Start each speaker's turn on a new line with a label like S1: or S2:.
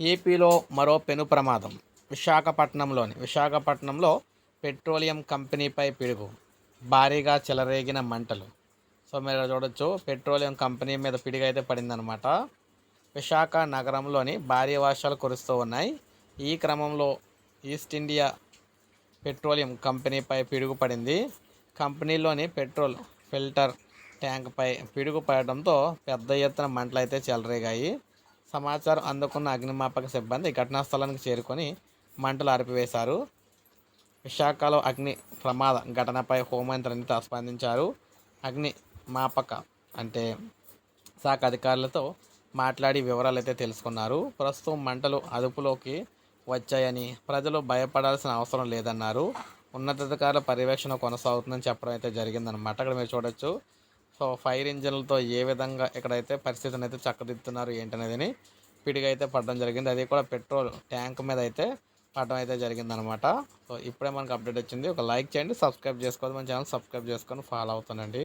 S1: ఏపీలో మరో పెను ప్రమాదం. విశాఖపట్నంలోని విశాఖపట్నంలో పెట్రోలియం కంపెనీపై పిడుగు. భారీగా చెలరేగిన మంటలు. సో మీరు చూడొచ్చు. పెట్రోలియం కంపెనీ మీద పిడుగు అయితే పడిందనమాట విశాఖ నగరంలోని భారీ వర్షాలు కురుస్తూ ఉన్నాయి. ఈ క్రమంలో ఈస్ట్ ఇండియా పెట్రోలియం కంపెనీపై పిడుగు పడింది. కంపెనీలోని పెట్రోల్ ఫిల్టర్ ట్యాంక్పై పిడుగు పడడంతో పెద్ద ఎత్తున మంటలు అయితే చెలరేగాయి. సమాచారం అందుకున్న అగ్నిమాపక సిబ్బంది ఘటనా స్థలానికి చేరుకొని మంటలు అరిపివేశారు విశాఖలో అగ్ని ప్రమాద ఘటనపై హోంమంత్రి అనిత స్పందించారు. అగ్ని మాపక అంటే శాఖ అధికారులతో మాట్లాడి వివరాలు అయితే తెలుసుకున్నారు. ప్రస్తుతం మంటలు అదుపులోకి వచ్చాయని ప్రజలు భయపడాల్సిన అవసరం లేదన్నారు. ఉన్నతాధికారుల పర్యవేక్షణ కొనసాగుతుందని చెప్పడం అయితే జరిగిందనమాట అక్కడ మీరు చూడొచ్చు. సో ఫైర్ ఇంజన్లతో ఏ విధంగా ఇక్కడైతే పరిస్థితిని అయితే చక్కదిద్దుతున్నారు ఏంటనేది పిడిగా అయితే పడడం జరిగింది. అది కూడా పెట్రోల్ ట్యాంక్ మీద అయితే పడడం అయితే జరిగిందనమాట. సో ఇప్పుడే మనకు అప్డేట్ వచ్చింది. ఒక లైక్ చేయండి సబ్స్క్రైబ్ చేసుకోవద్దు. మన ఛానల్ సబ్స్క్రైబ్ చేసుకొని ఫాలో అవుతానండి